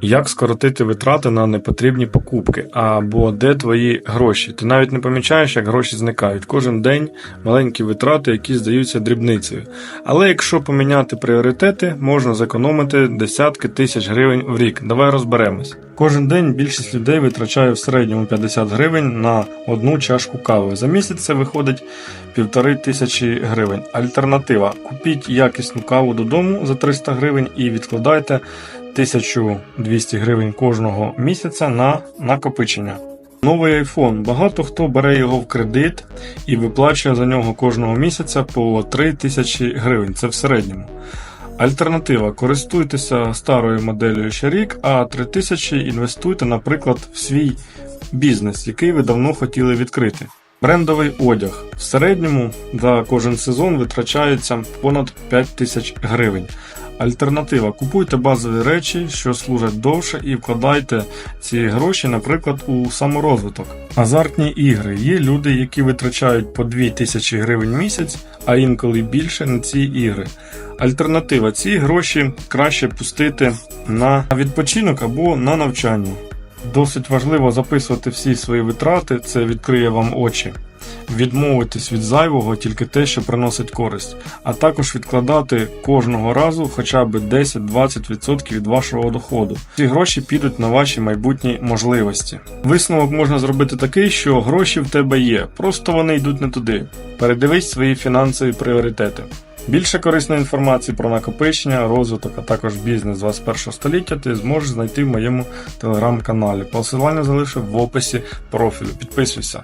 Як скоротити витрати на непотрібні покупки? Або де твої гроші? Ти навіть не помічаєш, як гроші зникають. Кожен день маленькі витрати, які здаються дрібницею. Але якщо поміняти пріоритети, можна зекономити десятки тисяч гривень в рік. Давай розберемось. Кожен день більшість людей витрачає в середньому 50 гривень на одну чашку кави. За місяць це виходить півтори тисячі гривень. Альтернатива: купіть якісну каву додому за 300 гривень і відкладайте 1200 гривень кожного місяця на накопичення. Новий iPhone. Багато хто бере його в кредит і виплачує за нього кожного місяця по 3 тисячі гривень. Це в середньому. Альтернатива: користуйтеся старою моделлю ще рік, а 3000 інвестуйте, наприклад, в свій бізнес, який ви давно хотіли відкрити. Брендовий одяг. В середньому за кожен сезон витрачається понад 5 тисяч гривень. Альтернатива: купуйте базові речі, що служать довше, і вкладайте ці гроші, наприклад, у саморозвиток. Азартні ігри. Є люди, які витрачають по 2 тисячі гривень в місяць, а інколи більше на ці ігри. Альтернатива: ці гроші краще пустити на відпочинок або на навчання. Досить важливо записувати всі свої витрати, це відкриє вам очі. Відмовитись від зайвого тільки те, що приносить користь, а також відкладати кожного разу хоча б 10-20% від вашого доходу. Ці гроші підуть на ваші майбутні можливості. Висновок можна зробити такий, що гроші в тебе є, просто вони йдуть не туди. Передивись свої фінансові пріоритети. Більше корисної інформації про накопичення, розвиток, а також бізнес 21 століття ти зможеш знайти в моєму телеграм-каналі. Посилання залишу в описі профілю. Підписуйся.